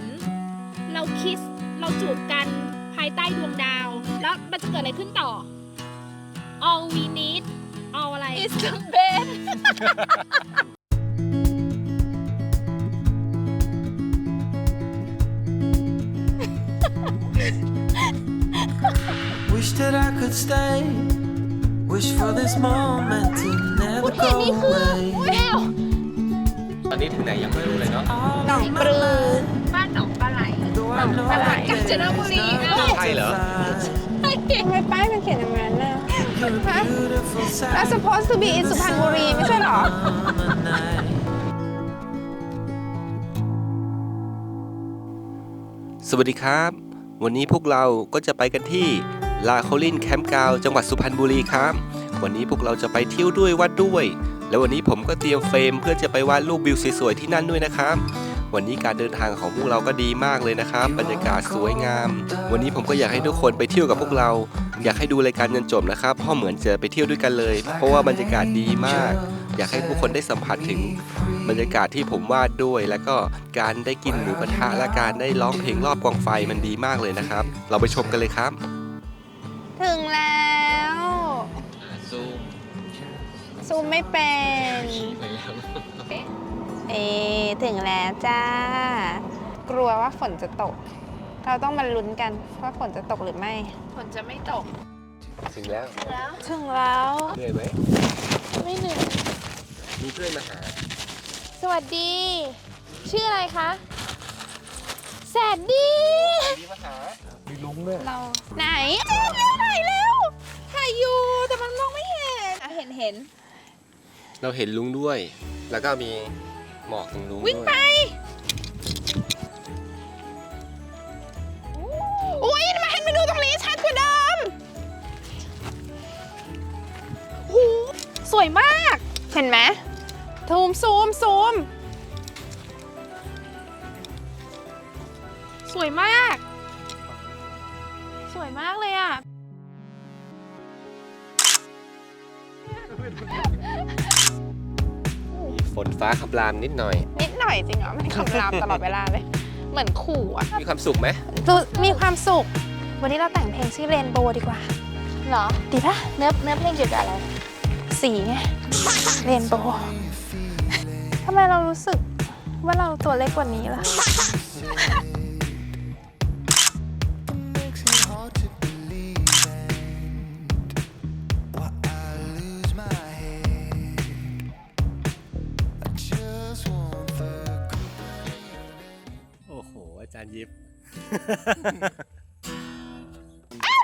น เราคิสเราจูบกันภายใต้ดวงดาว แล้วมันจะเกิดอะไรขึ้นต่อ all we need all อะไร is the bed Wish that I could stay. Wish for this moment to never เห็น go นี่คือ away. แววตอนนี้ถึงไหนยังไม่รู้เลยเนาะ All หนอง of ปลือ กาญจนบุรี there's เอ้า nothing ใช่เหรอ to find. ทำไมป้ายมันเขียนอย่างนั้นน่ะ You're a beautiful That's sight supposed to be in สุพรรณบุรีไม่ใช่เหรอ on a night. สวัสดีครับ วันนี้พวกเราก็จะไปกันที่ลาโคลินแคมป์กาวจังหวัดสุพรรณบุรีครับ วันนี้พวกเราจะไปเที่ยวด้วยวัดด้วย แล้ววันนี้ผมก็เตรียมเฟรมเพื่อจะไปวาดรูปวิวสวยๆที่นั่นด้วยนะครับ วันนี้การเดินทางของพวกเราก็ดีมากเลยนะครับ บรรยากาศสวยงาม วันนี้ผมก็อยากให้ทุกคนไปเที่ยวกับพวกเรา อยากให้ดูรายการจนจบนะครับเพราะเหมือนจะไปเที่ยวด้วยกันเลย เพราะว่าบรรยากาศดีมาก อยากให้ทุกคนได้สัมผัสถึงบรรยากาศที่ผมวาดด้วย แล้วก็การได้กินหมูกระทะและการได้ร้องเพลงรอบกองไฟมันดีมากเลยนะครับ เราไปชมกันเลยครับ ถึงแล้วซูมซูมไม่เป็น เอถึงแล้วจ้า กลัวว่าฝนจะตก เราต้องมาลุ้นกันว่าฝนจะตกหรือไม่ ฝนจะไม่ตก ถึงแล้วถึงแล้ว เหนื่อยไหมไม่เหนื่อยมีเพื่อนมาหา สวัสดี ชื่ออะไรคะ แสนดีมีมาหาเราไหนเร็วเร็วไหนเร็วถ่ายอยู่แต่มันมองไม่เห็นอะเห็นเห็น เราเห็นลุงด้วย แล้วก็มี หมอกตรงลุงวิ่งด้วยไปอุ้ยมาเห็นไปดูตรงนี้ชัดกว่าเดิมหูสวยมาก เห็นไหมซูมซูมซูม สวยมาก สวยมากเลยอะมี ฝนฟ้าขับรามนิดหน่อย นิดหน่อยจริงเหรอมันคำรามตลอดเวลาเลย เหมือนขู่อะมีความสุขไหมรู้มีความสุข วันนี้เราแต่งเพลงชื่อเรนโบว์ดีกว่า เหรอ ดีปะเนื้อเนื้อเพลงเกี่ยวกับอะไร สีไงเรนโบว์ทำไมเรารู้สึกว่าเราตัวเล็กกว่านี้ล่ะ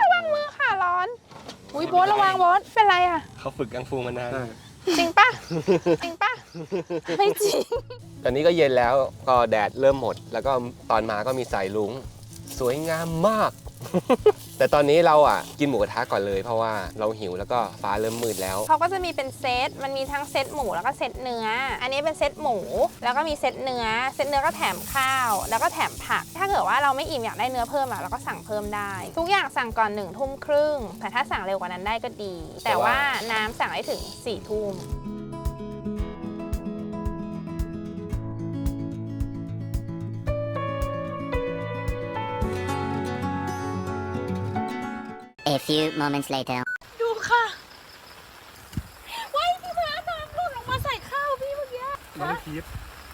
ระวังมือค่ะร้อน อุ้ยโบทระวังโบทเป็นไรอะเขาฝึกกังฟูมานาน จริงปะ จริงปะ ไม่จริง ตอนนี้ก็เย็นแล้วก็แดดเริ่มหมด แล้วก็ตอนมาก็มีสายลุง สวยงามมาก แต่ตอนนี้เราอะกินหมูกระทะก่อนเลย เพราะว่าเราหิวแล้วก็ฟ้าเริ่มมืดแล้ว เขาก็จะมีเป็นเซต มันมีทั้งเซตหมูแล้วก็เซตเนื้อ อันนี้เป็นเซตหมู แล้วก็มีเซตเนื้อ เซตเนื้อก็แถมข้าว แล้วก็แถมผัก ถ้าเกิดว่าเราไม่อิ่มอยากได้เนื้อเพิ่มอะเราก็สั่งเพิ่มได้ ทุกอย่างสั่งก่อนหนึ่งทุ่มครึ่ง แต่ถ้าสั่งเร็วกว่านั้นได้ก็ดี แต่ว่าน้ำสั่งได้ถึง4ี่ทุ่ม A few moments later. ดูค่ะว้ายพี่มาน้ำหล่นลงมาใส่ข้าวพี่เมื่อกี้ Don't keep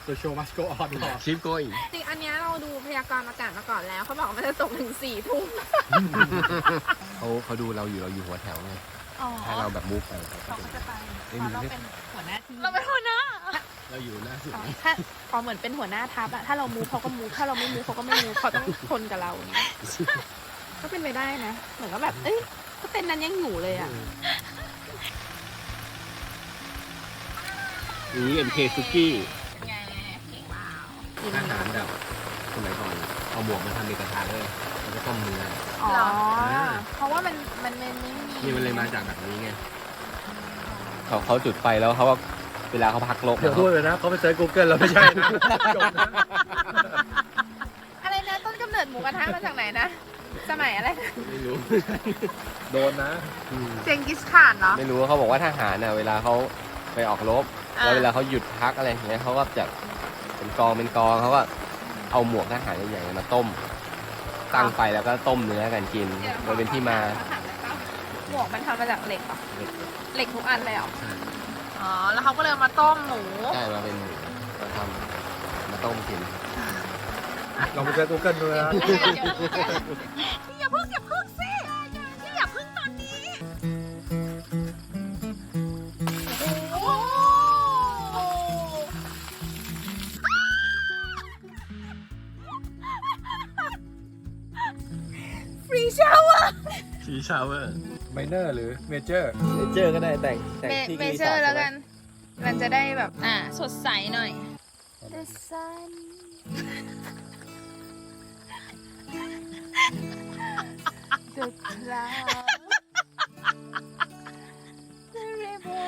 the show must go on หรอชิปโกยจริงอันนี้เราดูพยากรณ์อากาศมาก่อนแล้ว เขาบอกว่ามันจะตกถึง4ี่ทุ่มเขาเขาดูเราอยู่เราอยู่หัวแถวไงอ๋อถ้าเราแบบมูฟไปเขาก็เขาจะก็จะไปเอ้ยเพมันราะเราไม่เป็นหัวหน้าทีมเราเป็นหัวหน้าเราอยู่หน้าสุดถ้าพอเหมือนเป็นหัวหน้าทัพอะถ้าเรามูฟเขาก็มูฟถ้าเราไม่มูฟเขาก็ไม่มูฟเขาต้องทนกับเราอย่างเงี้ย ก็เป็นไปได้นะ เหมือนก็แบบ เอ้ยก็เต้นนั้นยังอยู่เลยอะนี่เอ็มเคซุกี้ไงเก่งว้าวอาหารแบบสมัยก่อนเอาหมวกมาทำเป็นกระทะเลยแล้วก็ต้มเนื้ออ๋อ เพราะว่ามันมันไม่ไม่มีนี่มันเลยมาจากแบบนี้ไงเขาเขาจุดไฟแล้วเขาก็เวลาเขาพักลบเดี๋ยวพูดเลยนะเขาไปเซิร์ช Google แล้วไม่ใช่นะจบนะ อะไรนะ ต้นกำเนิดหมูกระทะมาจากไหนนะ สมัยอะไรนะไม่รู้ โดนนะ เจงกิสข่านเนาะไม่รู้เขาบอกว่าทหารน่ะเวลาเขาไปออกรบอ่า แล้วเวลาเขาหยุดพักอะไรอย่างเงี้ยเขาก็จะเป็นกองเป็นกองเขาก็เอาหมวกทหารใหญ่ๆมาต้ม ตั้งไฟแล้วก็ต้มเนื้อกันกินมันเป็นที่มาหมวกมันทำมาจากเหล็กเหรอเหล็กทุกอันเลยเหรออ๋อ แล้วเขาก็เลยเอามาต้มหมูใช่มาเป็นหมูมาทำมาต้มกิน ลองไปเซิร์ช Google ดูนะอย่าเพิ่งอย่าเพิ่งสิอย่าเพิ่งตอนนี้โอ้โหฟรีชาวอะชีชาวเวอร์ ไมเนอร์หรือเมเจอร์เจอก็ได้แต่งแต่งเมที่เมรีเจสอร์ทร์แล้วใช่กัไหมนมันจะได้แบบอ่าสดใสหน่อย The sun The cloud The river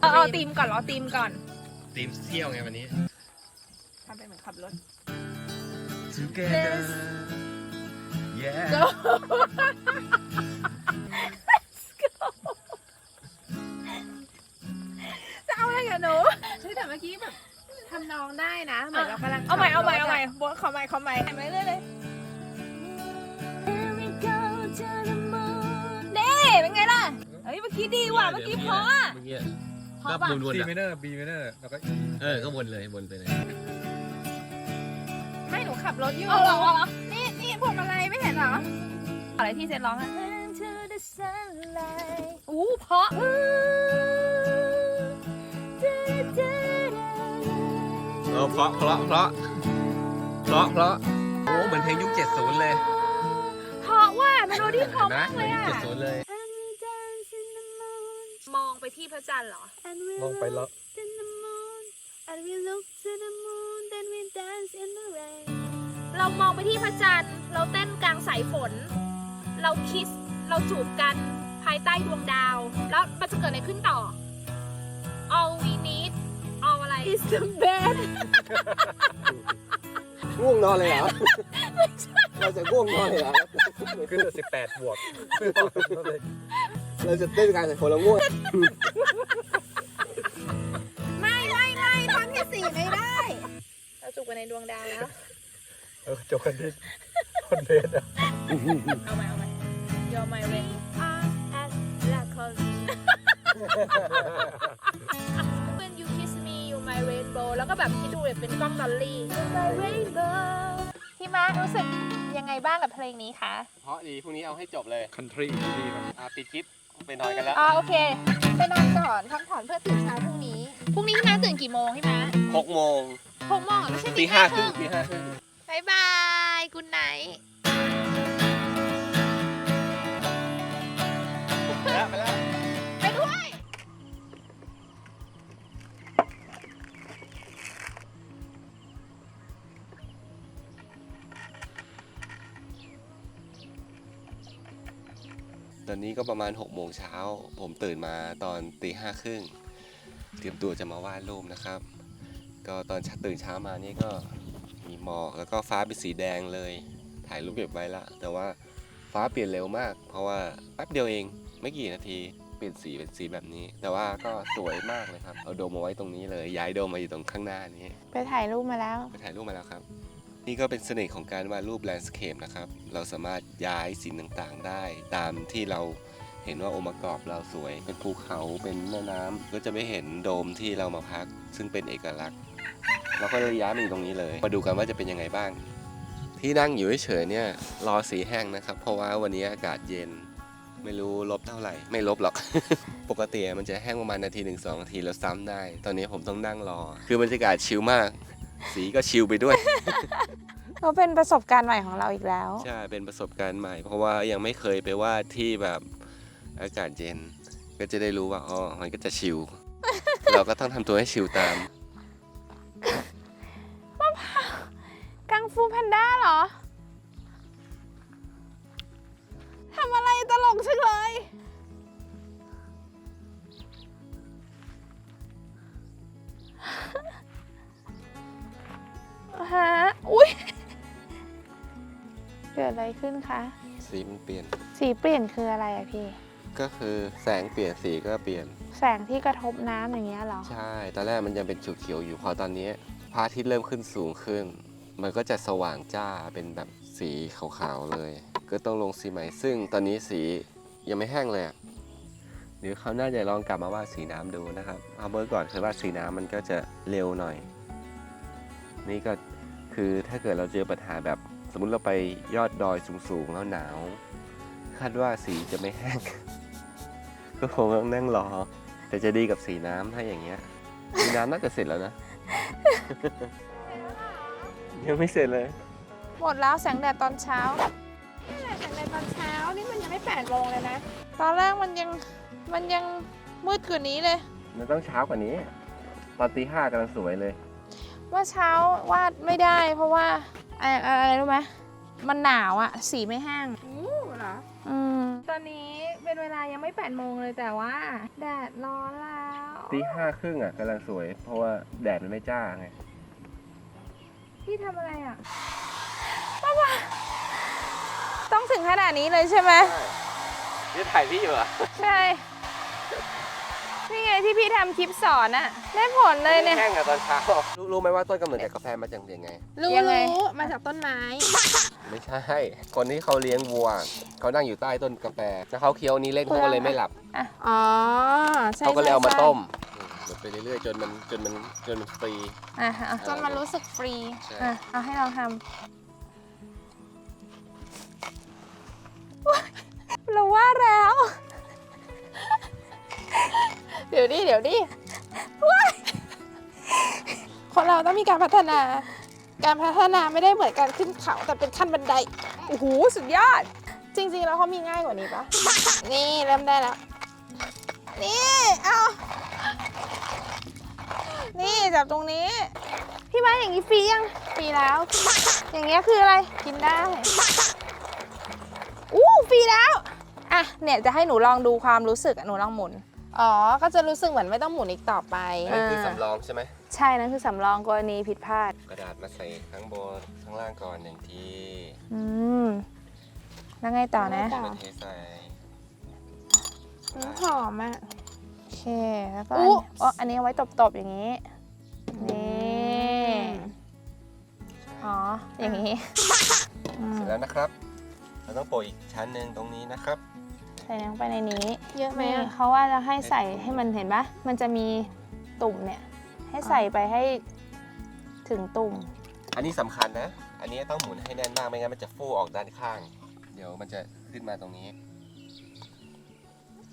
เอาเอาตีมก่อนเอาตีมก่อนทีมเที่ยวไงวันนี้ ทำเป็นเหมือนขับรถ Together yeah จะเอาอะไรกับหนูเฮ้ยแต่เมื่อกี้แบบ ทำนองได้นะเหมือนเรากำลังเอาใหม่เอาใหม่ขัเอาบรถะใหม่บทขอใหม่ขอใหม่ใหม่ไปเรื่อยเลยเน่เป็นไงล่ะเฮ้ยเมื่อกี้ดีว่ะเมื่อกี้เพราะอะเมื่อกี้เพราะป่ะวน C ๆไมอะเนอร์ B ไมเนอร์แล้วก็ E เออ ก็วนเลยวนไปเลย ไม่หนูขับรถอยู่เอาเหรอเอาเหรอนี่นี่พวงมาลัยไม่เห็นเหรออะไรที่เซนร้องอะอู้เพราะ เออเพราะเพราะเพราะเพราะเพราะโอ้เหมือนเพลงยุค70 เลยเพราะว่าเมโลดี้เพราะเห็นไหมมากเลยอะยุค70 เลย มองไปที่พระจันทร์เหรอลองไปแล้วเรามองไปที่พระจันทร์ เราเต้นกลางสายฝน เราคิส เราจูบกันภายใต้ดวงดาว แล้วมันจะเกิดอะไรขึ้นต่อ all we need all อะไร is the bed ง่วงนอนเลยเหรอเราจะง่วงนอนเลยเหรอขึ้นสิบแปดบวกเราจะเต้นกันแต่คนละง่วงไม่ไม่ไม่ทำแค่สี่ไม่ได้ เราจูบกันในดวงดาวแล้วเออจบกันที่คอนเทนต์อะเอาใหม่เอาใหม่ You're my rain as la colline my rainbow แล้วก็แบบคิดดูแบบเป็นกล้องดอลลี่ you my rainbow พี่มาร์ครู้สึกยังไงบ้างกับเพลงนี้คะเพราะดีพรุ่งนี้เอาให้จบเลยคันทรีดีมันอะปิดคลิปไปนอนกันแล้วอ่าโอเคไปนอนก่อนพักผ่อนเพื่อตื่นเช้าพรุ่งนี้พรุ่งนี้พี่มาร์คตื่นกี่โมงพี่มาร์ค6โมงหกโมงเหรอไม่ใช่ตีห้าครึ่งตีห้าครึ่งบายบายกุณไนท์ ตอนนี้ก็ประมาณ6โมงเช้า ผมตื่นมาตอนตีห้าครึ่งเตรียมตัวจะมาวาดรูปนะครับ ก็ตอนตื่นเช้ามานี่ก็มีหมอกแล้วก็ฟ้าเป็นสีแดงเลย ถ่ายรูปเก็บไว้ละ แต่ว่าฟ้าเปลี่ยนเร็วมาก เพราะว่าแป๊บเดียวเองไม่กี่นาทีเปลี่ยนสีเป็นสีแบบนี้ แต่ว่าก็สวยมากเลยครับ เอาโดมมาไว้ตรงนี้เลย ย้ายโดมมาอยู่ตรงข้างหน้านี้ ไปถ่ายรูปมาแล้ว ไปถ่ายรูปมาแล้วครับ นี่ก็เป็นเสน่ห์ของการวาดรูปแลนด์สเคปนะครับ เราสามารถย้ายสิ่งต่างๆ ได้ ตามที่เราเห็นว่าองค์ประกอบเราสวย เป็นภูเขาเป็นแม่น้ำก็จะไม่เห็นโดมที่เรามาพัก ซึ่งเป็นเอกลักษณ์เราก็เลยย้ายมาอยู่ตรงนี้เลย มาดูกันว่าจะเป็นยังไงบ้าง ที่นั่งอยู่เฉยๆเนี่ยรอสีแห้งนะครับ เพราะว่าวันนี้อากาศเย็นไม่รู้ลบเท่าไหร่ ไม่ลบหรอก ปกติมันจะแห้งประมาณนาทีหนึ่งสองนาทีแล้วซ้ำได้ ตอนนี้ผมต้องนั่งรอ คือบรรยากาศชิลมาก สีก็ชิลไปด้วย ก็เป็นประสบการณ์ใหม่ของเราอีกแล้ว ใช่ เป็นประสบการณ์ใหม่ เพราะว่ายังไม่เคยไปว่าที่แบบอากาศเย็น ก็จะได้รู้ว่าอ๋อมันก็จะชิล เราก็ต้องทำตัวให้ชิลตาม กังฟูแพนด้าเหรอ ทำอะไรตลกจังเลย อุ้ยเกิดอะไรขึ้นคะ สีมันเปลี่ยน สีเปลี่ยนคืออะไรอะพี่ ก็คือแสงเปลี่ยนสีก็เปลี่ยน แสงที่กระทบน้ำอย่างเงี้ยเหรอ ใช่ ตอนแรกมันยังเป็นเขียวๆอยู่ พอตอนนี้พระอาทิตย์เริ่มขึ้นสูงขึ้น มันก็จะสว่างจ้าเป็นแบบสีขาวๆเลย ก็ต้องลงสีใหม่ ซึ่งตอนนี้สียังไม่แห้งเลยอะเดี๋ยวเขาวหน่าจะลองกลับมาวาดสีน้ำดูนะครับ เอาเบอร์ก่อนคือวาดสีน้ำมันก็จะเร็วหน่อย นี่ก็ คือถ้าเกิดเราเจอปัญหาแบบสมมุติเราไปยอดดอยสูงๆแล้วหนาว คาดว่าสีจะไม่แห้ง ก็คงต้องนั่งรอ แต่จะดีกับสีน้ำถ้าอย่างเงี้ยสีน้ำน่าจะเสร็จแล้วนะ ยังไม่เสร็จเลย หมดแล้วแสงแดดตอนเช้า นี่แหละแสงแดดตอนเช้า นี่มันยังไม่แปดโมงเลยนะ ตอนแรกมันยังมันยังมืดกว่านี้เลย มันต้องเช้ากว่านี้ ตอนตีห้ากำลังสวยเลย ว่าเช้าวาดไม่ได้ เพราะว่าอะไรอะไรรู้ไหมมันหนาวอะสีไม่แห้งอู้เหรออืมตอนนี้เป็นเวลายังไม่แปดโมงเลยแต่ว่า แดดร้อนแล้วตีห้าครึ่งอะกำลังสวย เพราะว่าแดดมันไม่จ้าไง พี่ทำอะไรอะป้าป้าต้องถึงขนาดนี้เลยใช่ไหมนี่ถ่ายพี่อยู่อะ ใช่ นี่ไงที่พี่ทำคลิปสอนอะได้ผลเลยเนี่ย แห้งอะตอนเช้ารู้รู้ไหมว่าต้นกำเนิดจากกาแฟมาจากยังไง รู้ยังไง รู้มาจากต้นไม้ ไม่ใช่ คนที่เขาเลี้ยงวัว เขานั่งอยู่ใต้ต้นกาแฟแล้วเขาเคี้ยวนี้เล่นเขาก็เลยไม่หลับอ๋อ ใช่เขาก็เลยเอามาใช่ต้มหมดไปเรื่อยๆจนมันจนมันจนมันฟรี อะเอาจนมันรู้สึกฟรีใช่ อะเอาให้เราทำเราว่าแล้ว เดี๋ยวดิเดี๋ยวดิว้าคนเราต้องมีการพัฒนา การพัฒนาไม่ได้เหมือนการขึ้นเขาแต่เป็นขั้นบันได โอ้โห สุดยอด จริง ๆ แล้วเขามีง่ายกว่านี้ปะนี่เริ่มได้แล้ว นี่ เอา นี่จับตรงนี้ พี่บ้านอย่างนี้ฟรียัง ฟรีแล้ว อย่างเงี้ยคืออะไร กินได้ อู้ฟรีแล้ว อะ เนี่ยจะให้หนูลองดูความรู้สึก หนูลองหมุน อ๋อ ก็จะรู้สึกเหมือนไม่ต้องหมุนอีกต่อไป อันนี้คือสำรองใช่ไหมใช่นั่นคือสำรองกรณีผิดพลาด กระดาษมาใส่ข้างบนข้างล่างก่อนหนึ่งทีอืม แล้วไงต่อนะ แล้วเทใส่หอมอะ โอเค แล้วก็อุ๊อันนี้อ๋ออันนี้เอาไว้ตบๆอย่างนี้ นี่ อ๋อ อย่างนี้อืมเสร็จแล้วนะครับ เราต้องโปะอีกชั้นหนึ่งตรงนี้นะครับใส่ลงไปในนี้เยอะไหมนี่อะเขาว่าจะให้ใส่ให้มันเห็นปะมันจะมีตุ่มเนี่ยให้ใส่ไปให้ถึงตุ่ม อันนี้สำคัญนะ อันนี้ต้องหมุนให้แน่นมากไม่งั้นมันจะฟูออกด้านข้าง เดี๋ยวมันจะขึ้นมาตรงนี้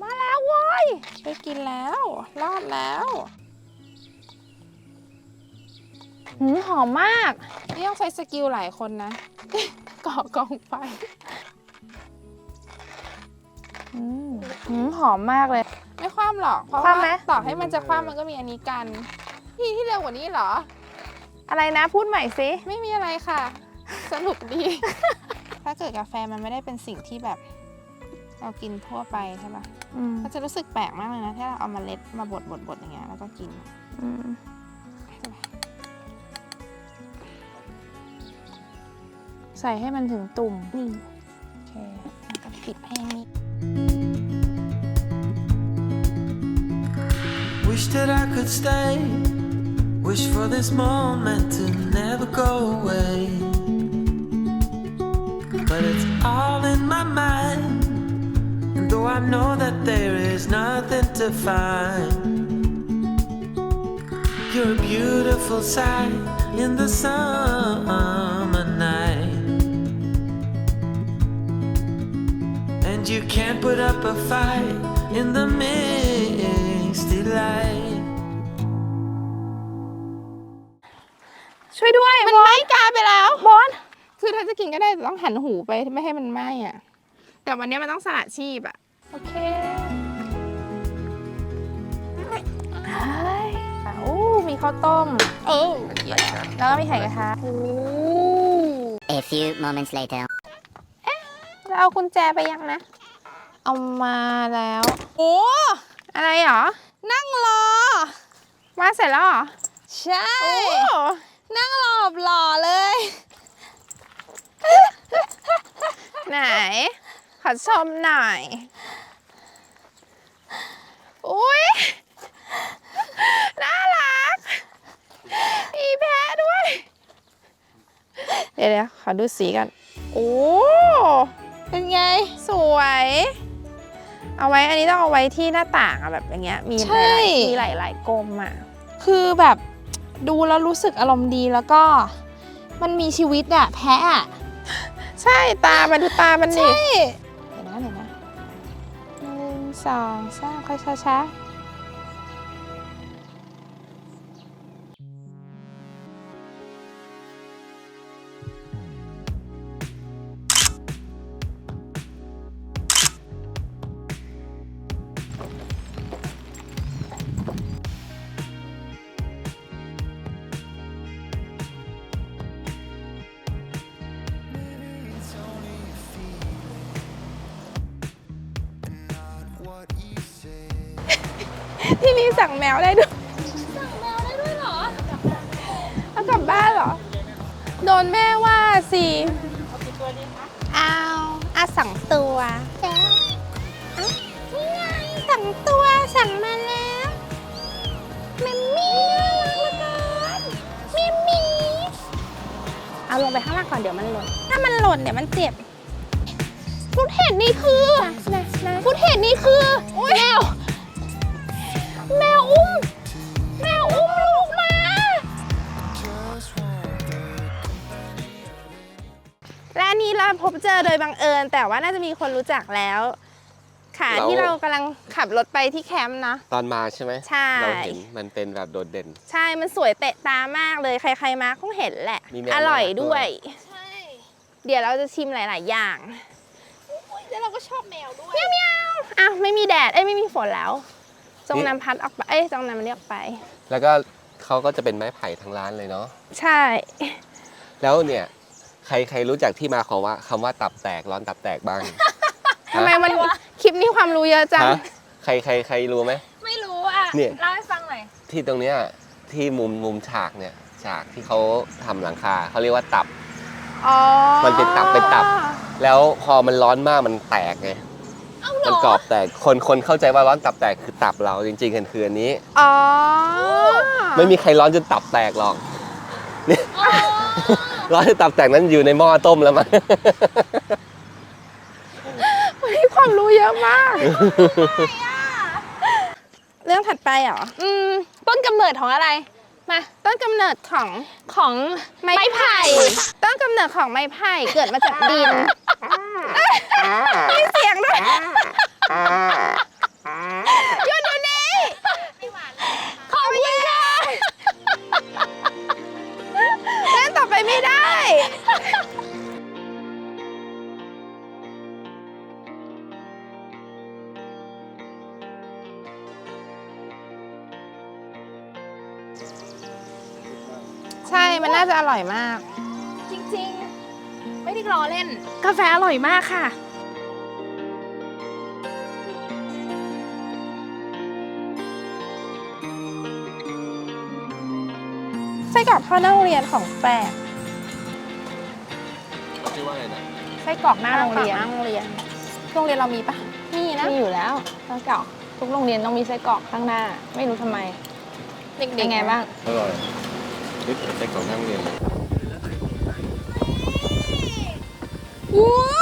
มาแล้วเว้ยได้กินแล้วรอดแล้วหืมหอมมากนี่ต้องใช้สกิลหลายคนนะ ก่อกองไฟ อืมหืมหอมมากเลย ไม่คว่ำหรอก เพราะคว่ำว่าไหม ต่อให้มันจะคว่ำมันก็มีอันนี้กันที่ที่เร็วกว่านี้เหรอ อะไรนะพูดใหม่สิไม่มีอะไรค่ะ สนุกดี ถ้าเกิดกาแฟมันไม่ได้เป็นสิ่งที่แบบ เรากินทั่วไปใช่ปะอืมก็จะรู้สึกแปลกมากเลยนะ ถ้าเราเอามาเล็ดมาบดบดบดอย่างเงี้ยแล้วก็กิน อืมใส่ให้มันถึงตุ่มนี่โอเคแล้วก็ปิดให้มิด Wish that I could stay. Wish for this moment to never go away. But it's all in my mind. And though I know that there is nothing to find, you're a beautiful sight in the summer night. And you can't put up a fight in the misty light. ช่วยด้วยมันไหม้กาไปแล้วบอลคือถ้าจะกินก็ได้แต่ต้องหันหูไปไม่ให้มันไหม้อะแต่วันนี้มันต้องสละชีพอะโอเคเฮ้ยโอ้มีข้าวต้ม เออแล้วก็มีไข่กระทะโอ้ A few moments later. แล้วเอากุญแจไปยังนะ เอามาแล้ว โอ้ อะไรหรอ นั่งรอมาเสร็จแล้วเหรอใช่นั่งรอบหล่อเลย ไหน ขอชมหน่อย อุ้ยน่ารัก มีแพะด้วย เดี๋ยวเดี๋ยวขอดูสีกัน โอ้ เป็นไง สวย เอาไว้อันนี้ต้องเอาไว้ที่หน้าต่างอะแบบอย่างเงี้ยมีหใช่ลายๆมีหลายๆกลมอะคือแบบดูแล้วรู้สึกอารมณ์ดีแล้วก็มันมีชีวิตอะแพะอะใช่ตามันดูตามันดิใช่เดี๋ยวนะเดี๋ยวนะหนึ่งสองสามค่อยช้าๆ ที่นี่สั่งแมวได้ด้วยสั่งแมวได้ด้วยเหรอเอากลับบ้านเหรอ โดนแม่ว่าสิเอาอะสั่งตัวจ้านี่ไงสั่งตัวสั่งมาแล้วมิมมี่น่ารักเหลือเกินมิมมี่เอาลงไปข้างล่างก่อนเดี๋ยวมันหล่น ถ้ามันหล่นเดี๋ยวมันเจ็บฟุตเห็นนี่คือฟุตเห็นนี่คือแมวแมว อุ้มแมวอุ้มลูกมาและอันนี้เราพบเจอโดยบังเอิญ แต่ว่าน่าจะมีคนรู้จักแล้ว ค่ะเราที่เรากำลังขับรถไปที่แคมป์เนาะ ตอนมาใช่ไหมใช่ เราเห็นมันเป็นแบบโดดเด่น ใช่มันสวยเตะตามากเลยใคร ๆมาคงเห็นแหละ มีแมวอร่อยน่ารักด้ด้ววยยใช่เดี๋ยวเราจะชิมหลาย ๆ อย่างแล้วเราก็ชอบแมวด้วย เมียวเมียวอ้าวไม่มีแดดเอ้ยไม่มีฝนแล้ว จงนำพัดออกไป เอ้ยจงนำมันเรียกไป แล้วก็เขาก็จะเป็นไม้ไผ่ทั้งร้านเลยเนาะ ใช่ แล้วเนี่ยใครใครรู้จักที่มาของว่าคำว่าตับแตกร้อนตับแตกบ้าง ทำไมมันคลิปนี้ความรู้เยอะจัง ฮะใครใครใครรู้ไหม ไม่รู้อะเนี่ย เล่าให้ฟังหน่อยที่ตรงเนี้ยที่มุมมุมฉากเนี่ยฉากที่เขาทำหลังคาเขาเรียกว่าตับ อ๋อมันเป็นตับเป็นตับ แล้วพอมันร้อนมากมันแตกไง มันกรอบแตกคนคนเข้าใจว่าร้อนตับแตกคือตับเราจริงๆกันคืออันนี้ อ๋อ ไม่มีใครร้อนจนตับแตกหรอกเนี่ยร้อนจนตับแตกนั้นอยู่ในหม้อต้มแล้วมั้งวันนี้ความรู้เยอะมาก เรื่องถัดไปเหรอ อืม ต้นกำเนิดของอะไร มาต้นกำเนิดของของไม้ไม้ไผ่ต้นกำเนิดของไม้ไผ่เกิดมาจากดินมีเสียงด้วยหยุดเดี๋ยวนี้ขอบคุณค่ะเล่นต่อไปไม่ได้ มันน่าจะอร่อยมาก จริงๆ ไม่ได้ล้อเล่น กาแฟอร่อยมากค่ะ ไส้กรอกทอดหน้าโรงเรียนของแปลกชื่อว่าอะไรนะไส้กรอกหน้าโรงเรียน หน้าโรงเรียน โรงเรียนเรามีปะมีนะ มีอยู่แล้วไส้กรอกทุกโรงเรียนต้องมีไส้กรอกข้างหน้า ไม่รู้ทำไม เด็กๆ เป็นไงบ้าง อร่อย นึกถึงไส้ก่องนั่งเรียนเลย ว้า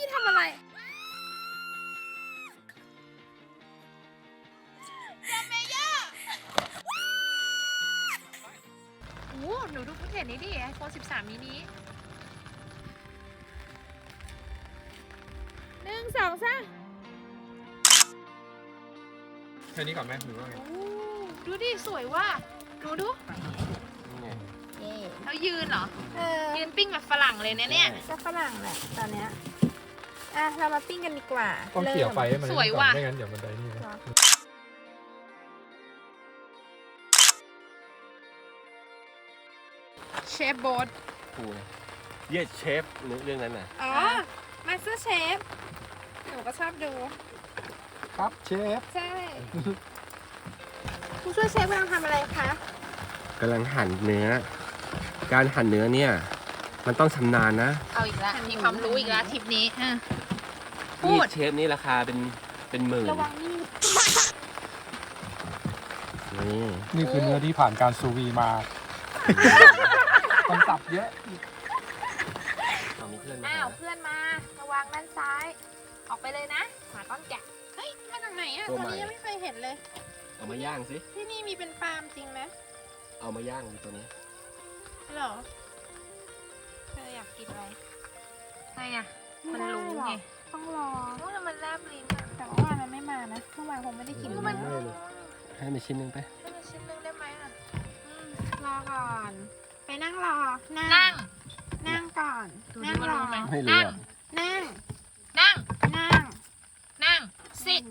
พี่ทำอะไร โอ้หนูทุก iPhone 13 mini หนึ่งสองสามแค่นี้ก่อนไหมหรือว่าไงโอ้ดูดิ สวยว่ะหนูดูเรายืนเหรอ เออยืนปิ้งแบบฝรั่งเลยเนี่ยเนี่ย ก็ฝรั่งแหละตอนเนี้ย อะเรามาปิ้งกันดีกว่าต้องเขี่ยไฟให้มันสวยว่ะ ไม่งั้นเดี๋ยวมันได้นี่นะเชฟโบ๊ทคูเยสเชฟเรื่องนั้นน่ะ อ๋อมาสเตอร์เชฟหนูก็ชอบดู ครับเชฟใช่ผู้ช่วยเชฟกำลังทำอะไรคะ กำลังหั่นเนื้อ การหั่นเนื้อเนี่ย มันต้องชำนาญนะ เอาอีกแล้วมีความรู้อีกแล้วทริปนี้อะ พูมีดดเชฟนี่ราคาเป็นเป็นหมื่นระวังมีดนี่นี่คือเนื้อที่ผ่านการซูวีมาต้องสับเยอะ เอามีเพื่อนมาอ้าวเพื่อนมา ระวังด้านซ้าย ออกไปเลยนะหมาต้อนแกะ เฮ้ยมาจากไหนอะตัวตัวใหม่นี้ยังไม่เคยเห็นเลย เอามาย่างสิ ที่นี่มีเป็นฟาร์มจริงไหมเอามาย่างดิตัวนี้ หรอเธออยากกินอะไรใช่อะ มันรู้ไง ต้องรอโอ้แล้วมันแลบลิ้นอะแต่ว่าวันมันไม่มานะเมื่อวานคงไม่ได้กินเออมันเนื้อให้มาชิ้นหนึงไปให้มันชิ้นนึงได้ไหมอะรอก่อน ไปนั่งรอ นั่นั่ง นั่งก่อนดูนั่ดิงว่ารอรู้ไหมไม่รู้นั่งอะนั่ง นั่ง นั่ง นั่ง sit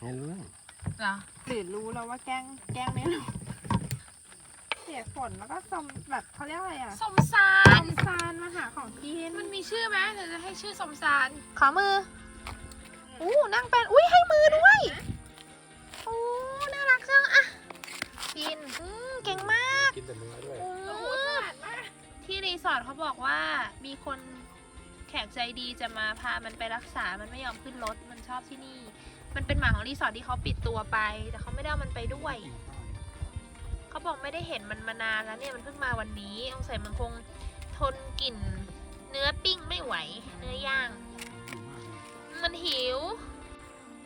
ไม่รู้เรื่องเหรอ หรือรู้แล้วว่าแกล้งแกล้งไม่รู้ เสียฝนแล้วก็สมแบบเขาเรียกอะไรอะสมสาสร มซานมาหาของกินมันมีชื่อไหมเดี๋ยวจะให้ชื่อสมสาร ขอมือ อู้นั่งเป็น อุ้ยให้มือด้วยโอ้น่ารักจังอะกินอืมเก่งมากกินแต่เนื้อด้วยอืมที่รีสอร์ทเขาบอกว่ามีคนแขกใจดีจะมาพามันไปรักษา มันไม่ยอมขึ้นรถ มันชอบที่นี่ มันเป็นหมาของรีสอร์ทที่เขาปิดตัวไป แต่เขาไม่ได้เอามันไปด้วย เขาบอกไม่ได้เห็นมันมานานแล้วเนี่ยมันเพิ่งมาวันนี้สงสัยมันคงทนกลิ่น เนื้อปิ้งไม่ไหว เนื้อย่าง มันหิว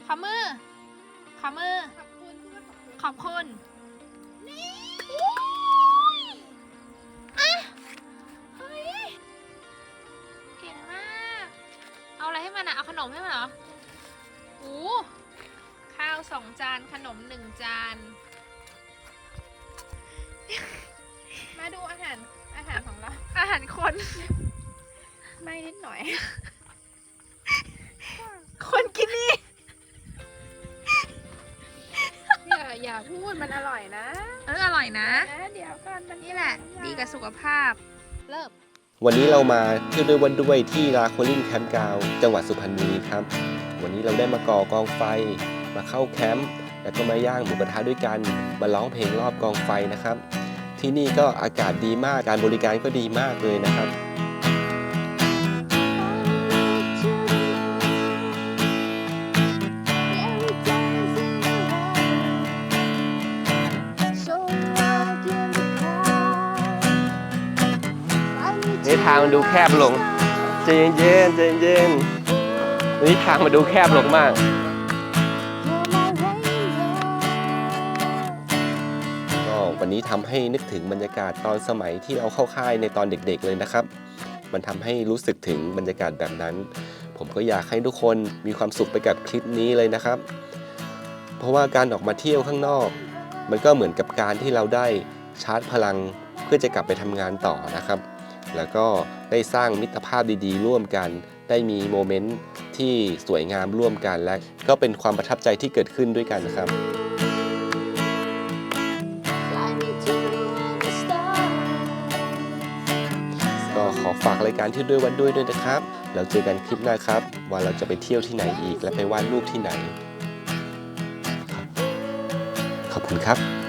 ขอมือ ขอมือ ขอบคุณอะเฮ้ยเก่งมาก เอาอะไรให้มันอะเอาขนมให้มันเหรอโอ้ข้าวสองจานขนมหนึ่งจาน มาดูอาหารอาหารของเรา อาหารคน ไม่นิดหน่อย คนกินนี่อย่าอย่าพูดมันอร่อยนะเอออร่อยนะ นะเดี๋ยวก่อนมันนี่แหละ ดีกับสุขภาพ เริ่ม วันนี้เรามาเที่ยวด้วยวันด้วยที่ลาโคลินแคมป์กาวจังหวัดสุพรรณบุรีครับ วันนี้เราได้มาก่อกองไฟ มาเข้าแคมป์แล้วก็มาย่างหมูกระทะด้วยกัน มาร้องเพลงรอบกองไฟนะครับ ที่นี่ก็อากาศดีมากการบริการก็ดีมากเลยนะครับนี่ทางมันดูแคบลงใจเย็นๆใจเย็นๆนี่ทางมันดูแคบลงมาก นี้ทำให้นึกถึงบรรยากาศตอนสมัยที่เราเข้าค่ายในตอนเด็กๆเลยนะครับ มันทำให้รู้สึกถึงบรรยากาศแบบนั้น ผมก็อยากให้ทุกคนมีความสุขไปกับคลิปนี้เลยนะครับ เพราะว่าการออกมาเที่ยวข้างนอก มันก็เหมือนกับการที่เราได้ชาร์จพลังเพื่อจะกลับไปทำงานต่อนะครับ แล้วก็ได้สร้างมิตรภาพดีๆ ร่วมกัน ได้มีโมเมนต์ที่สวยงามร่วมกันและก็เป็นความประทับใจที่เกิดขึ้นด้วยกันนะครับ ฝากรายการที่ด้วยวันด้วยด้วยนะครับ เราเจอกันคลิปหน้าครับ ว่าเราจะไปเที่ยวที่ไหนอีกและไปวาดรูปที่ไหน ขอบคุณครับ